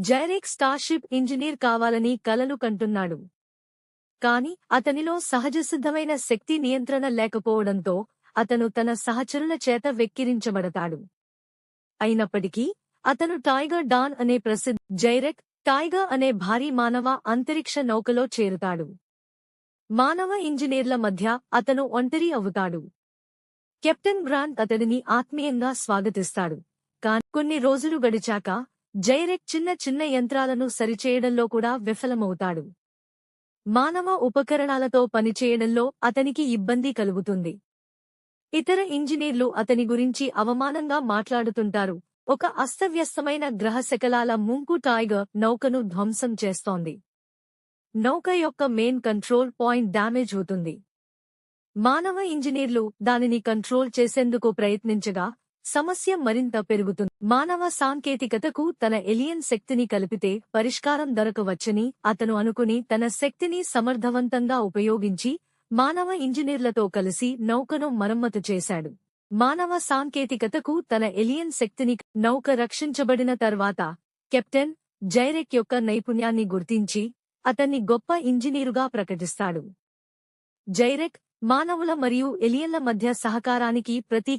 జైరెక్ Starship engineer కావాలని కలలు కంటున్నాడు. కాని అతనిలో సహజసిద్ధమైన శక్తి నియంత్రణ లేకపోవడంతో అతను తన సహచరుల చేత వెక్కిరించబడతాడు. అయినప్పటికీ అతను టైగర్ డాన్ అనే ప్రసిద్ధ జైరెక్ టైగర్ అనే భారీ మానవ అంతరిక్ష నౌకలో చేరుతాడు. మానవ ఇంజనీర్ల మధ్య అతను ఒంటరి అవుతాడు. కెప్టెన్ గ్రాంట్ అతడిని ఆత్మీయంగా స్వాగతిస్తాడు. కాని కొన్ని రోజులు గడిచాక జైరెక్ చిన్న చిన్న యంత్రాలను సరిచేయడంలో కూడా విఫలమవుతాడు. మానవ ఉపకరణాలతో పనిచేయడంలో అతనికి ఇబ్బంది కలుగుతుంది. ఇతర ఇంజనీర్లు అతని గురించి అవమానంగా మాట్లాడుతుంటారు. ఒక అస్తవ్యస్తమైన గ్రహశకలాల ముంకు టైగర్ నౌకను ధ్వంసం చేస్తోంది. నౌక యొక్క మెయిన్ కంట్రోల్ పాయింట్ డ్యామేజ్ అవుతుంది. మానవ ఇంజనీర్లు దానిని కంట్రోల్ చేసేందుకు ప్రయత్నించగా సమస్య మరింత పెరుగుతుంది. మానవ సాంకేతికతకు తన ఎలియన్ శక్తిని కలిపితే పరిష్కారం దొరకవచ్చని అతను అనుకుని తన శక్తిని సమర్థవంతంగా ఉపయోగించి మానవ ఇంజనీర్లతో కలిసి నౌకను మరమ్మతు చేశాడు. మానవ సాంకేతికతకు తన ఎలియన్ శక్తిని నౌక రక్షించబడిన తర్వాత కెప్టెన్ జైరెక్ యొక్క నైపుణ్యాన్ని గుర్తించి అతన్ని గొప్ప ఇంజనీరుగా ప్రకటిస్తాడు. జైరెక్ మానవుల మరియు ఎలియన్ల మధ్య సహకారానికి ప్రతీక